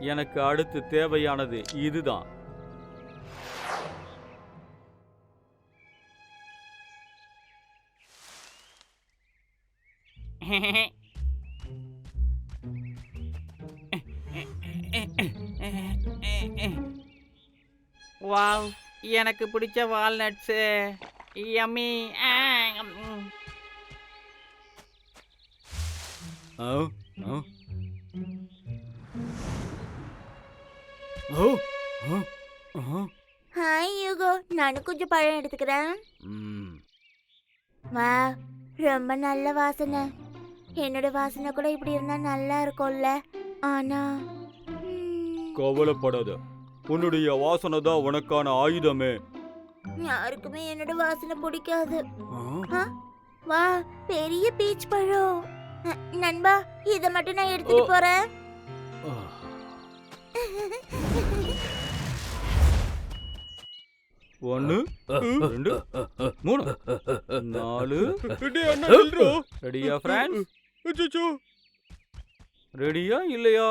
எனக்கு அடுத்து தேவையானது இதுதான். வாவ் எனக்கு பிடிச்ச வால்நட்ஸு. யம்மி. ஆ, ஆ. ஓ, ஆ, ஆ. ஹாய் யூகோ நானும் கொஞ்சம் பழம் எடுத்துக்கிறேன். ம். வா ரொம்ப நல்ல வாசனை. என்னோட வாசனை கூட இப்படி இருந்தா நல்லா இருக்கும்ல. ஆனா கவலைப்படாத உன்னுடைய வாசனை தான் உனக்கான ஆயுதமே யாருக்குமே என்னோட வாசனை பிடிக்காது ஆ? வா பெரிய பீச் பழம் அ, நண்பா இத மட்டும் நான் எடுத்துட்டு. போறேன். ஒன்னு ரெண்டு மூணு நாலு ரெடியா ஃப்ரெண்ட்ஸ் ரெடியா இல்லையா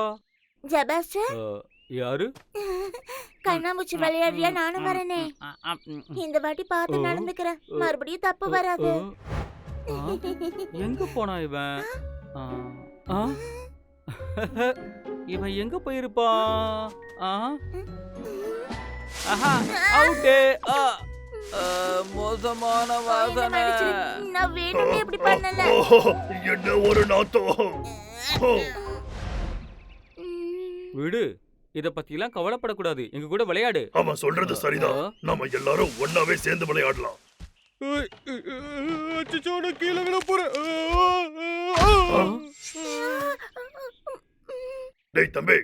ஜபாஸ்டர் ஆ, யாரு கண்ணாமூச்சி விளையாடுறியா நானும் வரனே இந்த வாட்டி பார்த்து. நடந்துக்கிறேன் மறுபடியும் தப்பு வராது எங்க போனா இவன்? இவன் எங்க போயிருப்பான் ஆ? ஆஹா அவுட்டே ஆ, ஆ, மோசமான என்ன வாசனை. நான் வேணும்னே இப்படி பண்ணல என்ன ஒரு நாத்தம். விடு இத பத்திலாம் கவலைப்படக்கூடாது. எங்க கூட விளையாடு. அவன் சொல்றது சரிதான். ஆ. நாம எல்லாரும் ஒன்னாவே சேர்ந்து விளையாடலாம். கீழே விழ போறேன். டேய் தம்பி.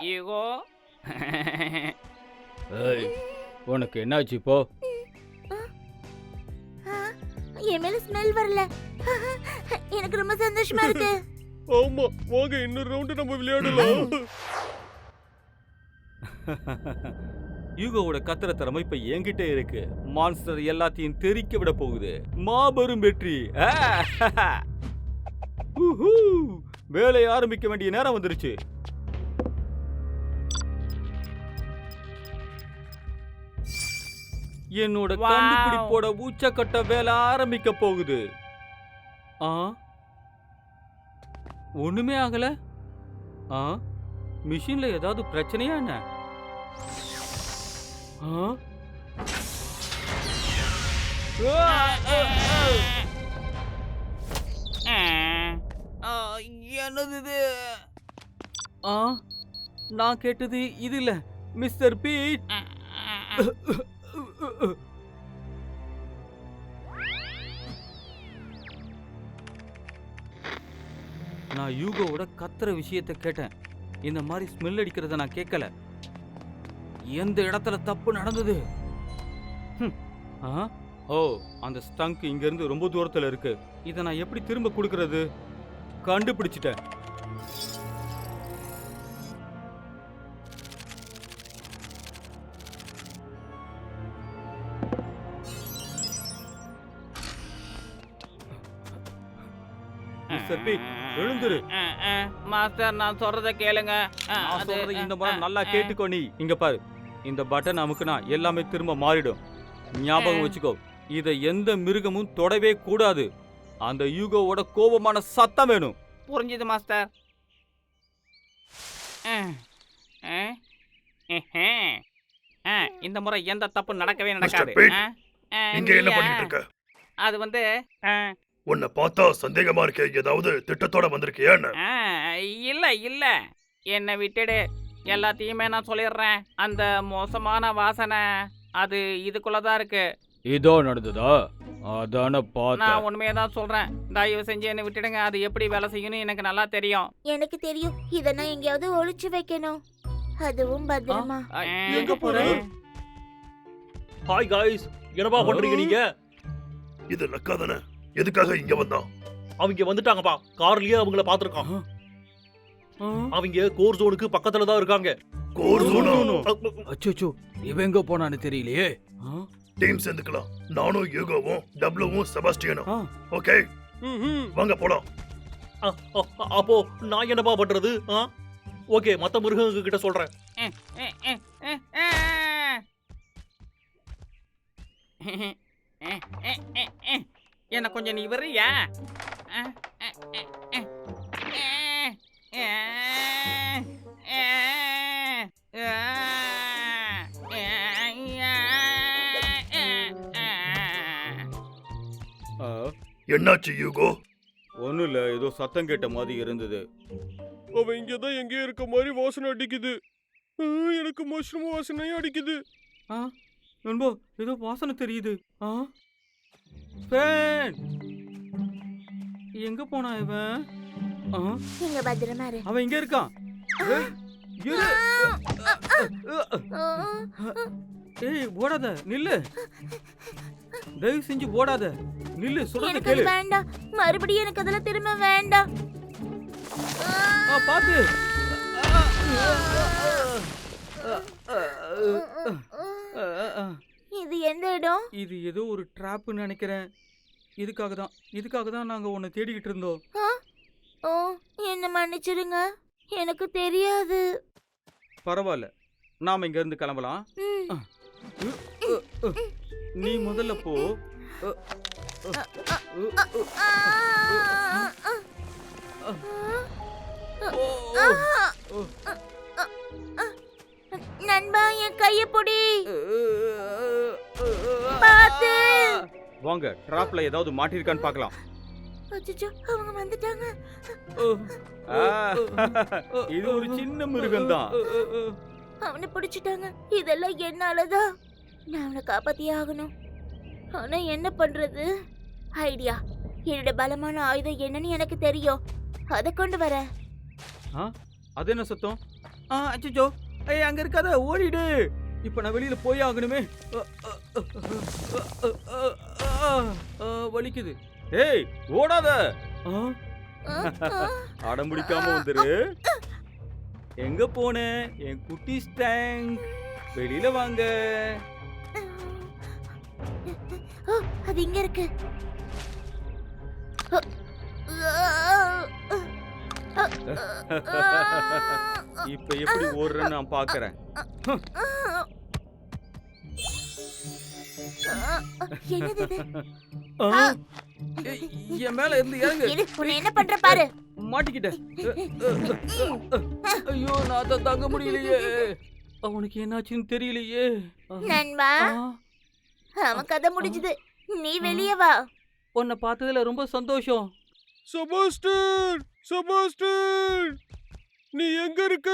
ஈகோ உனக்கு என்னாச்சு இப்போ? என் மேல ஸ்மெல் வரல. எனக்கு ரொம்ப சந்தோஷமா இருக்கு. ஆமா வாங்க இன்னொரு ரவுண்ட் நம்ம விளையாடலாம். யூகோவோட கத்திர திறமை இப்ப என்கிட்ட இருக்கு. மான்ஸ்டர் எல்லாத்தையும் தெறிக்க விட போகுது. மாபெரும் வெற்றி! வேலையை ஆரம்பிக்க வேண்டிய நேரம் வந்துருச்சு. என்னோட! கண்டுபிடிப்போட உச்சக்கட்ட வேலை ஆரம்பிக்க போகுது. ஆ? ஒண்ணுமே ஆகல? ஆ? மிஷின்ல ஏதாவது பிரச்சனையா என்ன? என்னது ஆ? நான் கேட்டது இது இல்ல மிஸ்டர் பீட். நான் யூகோவோட கத்துற விஷயத்த கேட்டேன் இந்த மாதிரி ஸ்மெல் அடிக்கிறத நான் கேட்கல எந்த இடத்துல தப்பு நடந்தது ஆ? ஓ அந்த ஸ்டங்க் இங்கிருந்து ரொம்ப தூரத்துல இருக்கு இதை நான் எப்படி திரும்ப கொடுக்கறது கண்டுபிடிச்சிட்டேன் மிஸ்டர் பி எழுந்துரு. மாஸ்டர் நான் சொல்றத கேளுங்க. இந்த ஆ, நல்லா. கேட்டுக்கோ நீ. இங்க பாரு. இந்த பட்டன் அமுக்குனா எல்லாமே திரும்ப மாறிடும். ஞாபகம். வச்சுக்கோ. இதை எந்த மிருகமும் தொடவே கூடாது. அந்த யூகோவோட கோபமான சத்தம் வேணும். புரிஞ்சுது மாஸ்டர். இந்த முறை எந்த தப்பு நடக்கவே நடக்காது. அது வந்து உன்னை பார்த்தா சந்தேகமா இருக்கே ஏதாவது திட்டத்தோட வந்திருக்கியா என்ன ஆ, இல்ல இல்ல. என்னை விட்டுடு. எல்லாத்தையுமே நான் சொல்லிடுறேன். அந்த மோசமான வாசனை அது இதுக்குள்ளதான் இருக்கு. இதோ நடந்ததா? அதான நான் உண்மையை தான் சொல்றேன். தயவு செஞ்சு என்னை விட்டுடுங்க. அது எப்படி வேலை செய்யணும் எனக்கு நல்லா தெரியும். எனக்கு தெரியும். இத நான் எங்கேயாவது ஒளிச்சு வைக்கணும். அதுவும் பத்திரமா. எங்க போற? ஹாய் காய்ஸ் என்னப்பா பண்றீங்க நீங்க? இது லக்கா தானே எதுக்காக இங்க வந்தான்? அவங்க வந்துட்டாங்கப்பா. கார்லயே அவங்கள பாத்துருக்கான்? அவங்க கோர் ஜோனுக்கு பக்கத்துல தான் இருக்காங்க. கோர் சோனா அச்சோ இவன் எங்க போனான்னு தெரியலையே? டீம் சேர்ந்துக்கலாம். நானும் யூகோவும் டப்ளுவும் செபாஸ்டியனும். ஓகே? வாங்க போலாம். அப்போ நான் என்னப்பா பண்றது? ஆ? ஓகே மத்த மிருகங்க கிட்ட சொல்றேன் அஹ், அஹ், அஹ், அஹ். அஹ், அஹ், அஹ், அஹ், அஹ். என்ன கொஞ்சம் நீ அஹ். என்னாச்சு யூகோ ஒண்ணும் இல்ல ஏதோ சத்தம் கேட்ட மாதிரி இருந்தது அவன் இங்க தான் எங்கேயோ இருக்க மாதிரி வாசனை அடிக்குது எனக்கு மஷ்ரூம் வாசனையும் அடிக்குது ஆ நண்பா ஏதோ வாசனை தெரியுது ஆ ஃபேன் எங்க போனா இவன்? நீங்க பத்திரமா இரு. அவன் இங்க இருக்கான். ஏய், ஓடாத நில்லு. தயவு செஞ்சு ஓடாத. நில்லு சொல்றத கேளு. வேண்டாம். மறுபடியும் எனக்கு அதெல்லாம் திரும்ப வேண்டாம். ஆ, ஆ பாத்து. இது எந்த இடம் இது ஏதோ ஒரு ட்ராப்னு நினைக்கிறேன் இதுக்காக தான் இதுக்காக தான் நாங்க உன்னை தேடிக்கிட்டு இருந்தோம் ஆ? ஓ என்ன மன்னிச்சிடுங்க எனக்கு தெரியாது பரவாயில்ல நாம இங்க இருந்து கிளம்பலாம் ம், நீ முதல்ல போ ஆ, ஆ, ஆ, ஆ. நண்பா என் கைய பொடி பாத்து. வாங்க ட்ராப்ல ஏதாவது மாட்டிருக்கான்னு பார்க்கலாம். அச்சச்சோ அவங்க வந்துட்டாங்க. இது ஒரு சின்ன மிருகம் தான் அவனை பிடிச்சிட்டாங்க. இதெல்லாம் என்னாலதான் நான் அவனை காப்பாத்தியே ஆகணும். ஆனா என்ன பண்றது? ஐடியா என்னோட பலமான ஆயுதம் என்னன்னு எனக்கு தெரியும். அதை கொண்டு வர. அது என்ன சத்தம்? ஆ அச்சோ ஏய் அங்க இருக்காத ஓடிடு. இப்ப நான் வெளியில போய் ஆகணுமே வலிக்குது ஏய் ஓடாத ஆ, அடம் பிடிக்காம வந்துரு எங்க போன என் குட்டி ஸ்டேங்க் வெளியில வாங்க அது இங்க இருக்கு இப்ப எப்படி ஓடுறேன்னு நான் பாக்குறேன் என்னது இது? என் மேல இருந்து இறங்கு. இரு, உன்னை என்ன பண்ற பாரு? மாட்டிக்கிட்டேன் ஐயோ நான் அதை தாங்க முடியலையே. அவனுக்கு என்னாச்சுன்னு தெரியலையே. நண்பா ஆ, அவன் கதை முடிஞ்சது. நீ வெளியே வா. உன்னை பார்த்ததுல ரொம்ப சந்தோஷம். செபாஸ்டன் செபாஸ்டன் நீ எங்க இருக்க?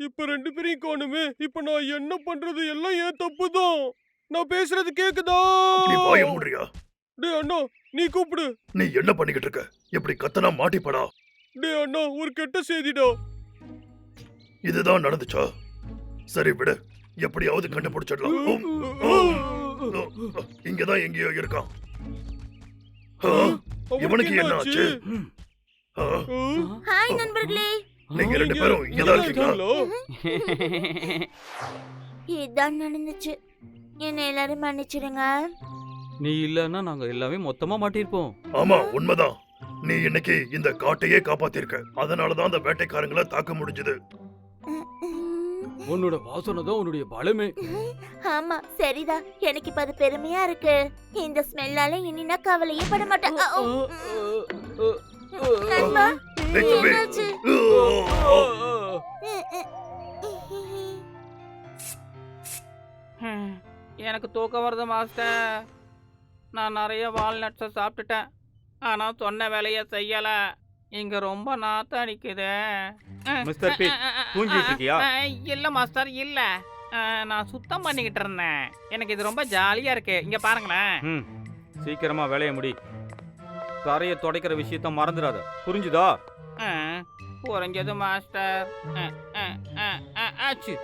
இப்ப ரெண்டு பேரையும் காணுமே. இப்ப நான் என்ன பண்றது? எல்லாம் ஏன் தப்பு தான் நான் பேசுறது கேக்குதா? நீ வாய மூடுறியா? டேய் அண்ணா நீ கூப்பிடு. நீ என்ன பண்ணிக்கிட்டு இருக்க? இப்படி கத்தனா மாட்டிப்படா? டேய் அண்ணா ஒரு கெட்ட செய்திடா. இதுதான் நடந்துச்சா? சரி விடு எப்படியாவது கண்டுபிடிச்சிடலாம். இங்கதான் எங்கேயோ இருக்கான். இவனுக்கு என்ன? ஆச்சு? ஹாய் நண்பர்களே. நீங்க ரெண்டு பேரும் இங்கதான் இருக்கீங்களா? இதான் நடந்துச்சு. என்ன எல்லாரும் மன்னிச்சிடுங்க. நீ இல்லன்னா நாங்க எல்லாமே மொத்தமா மாட்டிருப்போம் ஆமா உண்மைதான். நீ இன்னைக்கு இந்த காட்டையே காப்பாத்திருக்க. அதனாலதான் அந்த வேட்டைக்காரங்களை தாக்க முடிஞ்சது. உன்னோட வாசனை தான் உன்னுடைய பலமே. ஆமா சரிதான். எனக்கு இப்ப அது பெருமையா இருக்கு. இந்த ஸ்மெல்லால இனி நான் கவலையே பட மாட்டேன். அ, ஓ, நண்பா. என்னாச்சு? எனக்கு தூக்கம் வருது மாஸ்டர். நான் நிறைய வால்நட்ஸை சாப்பிட்டுட்டேன். ஆனால் சொன்ன வேலையை செய்யல. இங்க ரொம்ப நாத்தம் அடிக்குது. மிஸ்டர் தூங்கிட்டு இருக்கியா? இல்ல மாஸ்டர் இல்ல. நான் சுத்தம் பண்ணிக்கிட்டு இருந்தேன். எனக்கு இது ரொம்ப ஜாலியா இருக்கு. இங்க பாருங்களேன். ம் சீக்கிரமா வேலைய முடி. தரைய துடைக்கிற விஷயத்த மறந்துடாத. புரிஞ்சுதா? புரிஞ்சது மாஸ்டர். ஆச்சு.